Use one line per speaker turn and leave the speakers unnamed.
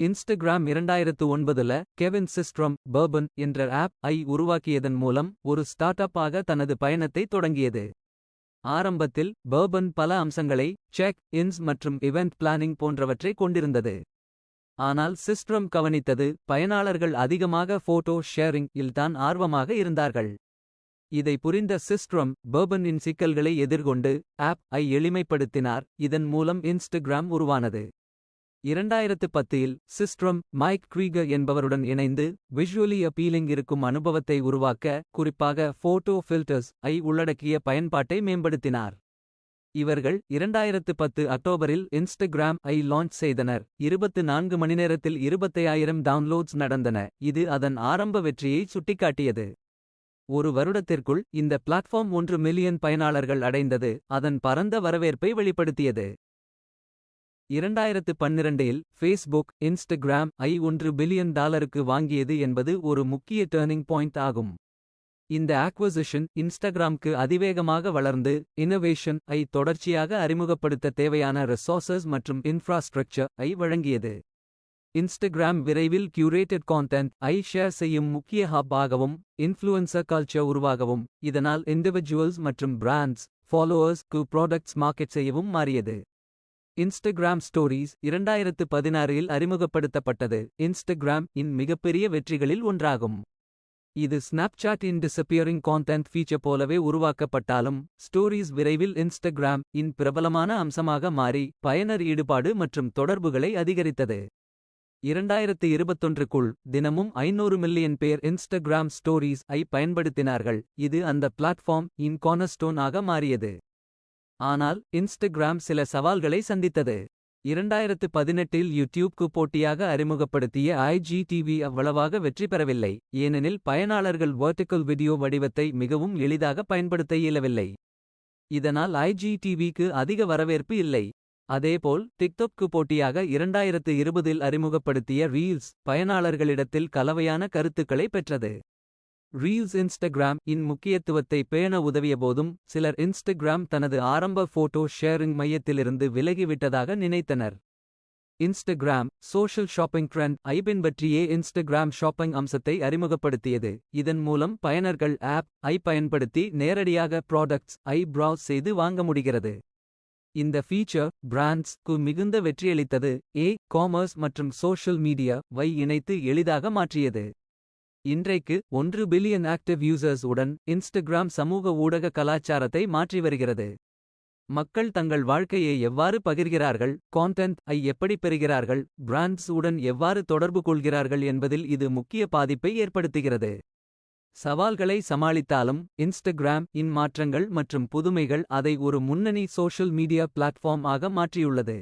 Instagram இரண்டாயிரத்து ஒன்பதுல Kevin Systrom Burbn என்ற ஆப் ஐ உருவாக்கியதன் மூலம் ஒரு ஸ்டார்ட் ஆக தனது பயணத்தை தொடங்கியது. ஆரம்பத்தில் பர்பன் பல அம்சங்களை செக் இன்ஸ் மற்றும் இவெண்ட் பிளானிங் போன்றவற்றை கொண்டிருந்தது. ஆனால் சிஸ்ட்ரம் கவனித்தது பயனாளர்கள் அதிகமாக போட்டோ ஷேரிங் இல்தான் ஆர்வமாக இருந்தார்கள். இதை புரிந்த சிஸ்ட்ரம் பர்பனின் சிக்கல்களை எதிர்கொண்டு ஆப் ஐ எளிமைப்படுத்தினார் இதன் மூலம் இன்ஸ்டாகிராம் உருவானது. இரண்டாயிரத்து பத்தில் சிஸ்ட்ரம் மைக் க்ரீகர் என்பவருடன் இணைந்து விஷுவலி அப்பீலிங் இருக்கும் அனுபவத்தை உருவாக்க குறிப்பாக போட்டோ ஃபில்டர்ஸ் ஐ உள்ளடக்கிய பயன்பாட்டை மேம்படுத்தினார். இவர்கள் இரண்டாயிரத்து பத்து அக்டோபரில் இன்ஸ்டாகிராம் ஐ லான்ச் செய்தனர் இருபத்து நான்கு மணிநேரத்தில் இருபத்தையாயிரம் டவுன்லோட்ஸ் நடந்தன இது அதன் ஆரம்ப வெற்றியை சுட்டிக்காட்டியது. ஒரு வருடத்திற்குள் இந்த பிளாட்ஃபார்ம் ஒன்று மில்லியன் பயனாளர்கள் அடைந்தது அதன் பரந்த வரவேற்பை வெளிப்படுத்தியது. இரண்டாயிரத்து பன்னிரண்டில் ஃபேஸ்புக் இன்ஸ்டாகிராம் ஐ ஒன்று பில்லியன் டாலருக்கு வாங்கியது என்பது ஒரு முக்கிய டேர்னிங் பாயிண்ட் ஆகும். இந்த ஆக்வசிஷன் இன்ஸ்டாகிராம்க்கு அதிவேகமாக வளர்ந்து இன்னோவேஷன் ஐ தொடர்ச்சியாக அறிமுகப்படுத்த தேவையான ரிசோர்சஸ் மற்றும் இன்ஃப்ராஸ்ட்ரக்சர் ஐ வழங்கியது. இன்ஸ்டாகிராம் விரைவில் கியூரேட்டட் கான்டென்ட் ஐ ஷேர் செய்யும் முக்கிய ஹப் ஆகவும் இன்ஃப்ளூயன்சர் கல்ச்சர் உருவாகவும் இதனால் இண்டிவிஜுவல்ஸ் மற்றும் பிராண்ட்ஸ் ஃபாலோவர்ஸ் கு ப்ராடக்ட்ஸ் மார்க்கெட் செய்யவும் மாறியது. இன்ஸ்டாகிராம் ஸ்டோரீஸ் இரண்டாயிரத்து பதினாறில் அறிமுகப்படுத்தப்பட்டது இன்ஸ்டாகிராம் இன் மிகப்பெரிய வெற்றிகளில் ஒன்றாகும். இது ஸ்னாப்சாட் இன் டிசப்பியரிங் கான்டென்ட் ஃபீச்சர் போலவே உருவாக்கப்பட்டாலும் ஸ்டோரீஸ் விரைவில் இன்ஸ்டாகிராம் இன் பிரபலமான அம்சமாக மாறி பயனர் ஈடுபாடு மற்றும் தொடர்புகளை அதிகரித்தது. இரண்டாயிரத்து இருபத்தொன்றுக்குள் தினமும் ஐநூறு மில்லியன் பேர் இன்ஸ்டாகிராம் ஸ்டோரீஸ் ஐ பயன்படுத்தினார்கள் இது அந்த பிளாட்ஃபார்ம் இன் கார்னர்ஸ்டோன் ஆக மாறியது. ஆனால் இன்ஸ்டாகிராம் சில சவால்களை சந்தித்தது. இரண்டாயிரத்து பதினெட்டில் யூடியூப்க்கு போட்டியாக அறிமுகப்படுத்திய ஐஜிடிவி அவ்வளவாக வெற்றி பெறவில்லை ஏனெனில் பயனாளர்கள் வெர்டிகல் வீடியோ வடிவத்தை மிகவும் எளிதாக பயன்படுத்த இயலவில்லை. இதனால் ஐஜிடிவிக்கு அதிக வரவேற்பு இல்லை. அதேபோல் டிக்டொக்கு போட்டியாக இரண்டாயிரத்து இருபதில் அறிமுகப்படுத்திய ரீல்ஸ் பயனாளர்களிடத்தில் கலவையான கருத்துக்களை பெற்றது. ரீல்ஸ் இன்ஸ்டாகிராம் இன் முக்கியத்துவத்தை பேண உதவியபோதும் சிலர் இன்ஸ்டாகிராம் தனது ஆரம்ப போட்டோ ஷேரிங் மையத்திலிருந்து விலகிவிட்டதாக நினைத்தனர். இன்ஸ்டாகிராம் சோஷியல் ஷாப்பிங் ட்ரெண்ட் ஐ பின்பற்றியே இன்ஸ்டாகிராம் ஷாப்பிங் அம்சத்தை அறிமுகப்படுத்தியது இதன் மூலம் பயனர்கள் ஆப் ஐ பயன்படுத்தி நேரடியாக ப்ராடக்ட்ஸ் ஐ ப்ரௌஸ் செய்து வாங்க முடிகிறது. இந்த ஃபீச்சர் பிராண்ட்ஸ் கு மிகுந்த வெற்றியளித்தது ஏ காமர்ஸ் மற்றும் சோஷியல் மீடியா வை இணைத்து எளிதாக மாற்றியது. இன்றைக்கு ஒன்று பில்லியன் ஆக்டிவ் யூசர்ஸ் உடன் இன்ஸ்டாகிராம் சமூக ஊடக கலாச்சாரத்தை மாற்றி வருகிறது. மக்கள் தங்கள் வாழ்க்கையை எவ்வாறு பகிர்கிறார்கள் கான்டென்ட் ஐ எப்படி பெறுகிறார்கள் பிராண்ட்ஸ் உடன் எவ்வாறு தொடர்பு கொள்கிறார்கள் என்பதில் இது முக்கிய பாதிப்பை ஏற்படுத்துகிறது. சவால்களை சமாளித்தாலும் இன்ஸ்டாகிராம் இன் மாற்றங்கள் மற்றும் புதுமைகள் அதை ஒரு முன்னணி சோஷியல் மீடியா பிளாட்ஃபார்ம் ஆக மாற்றியுள்ளது.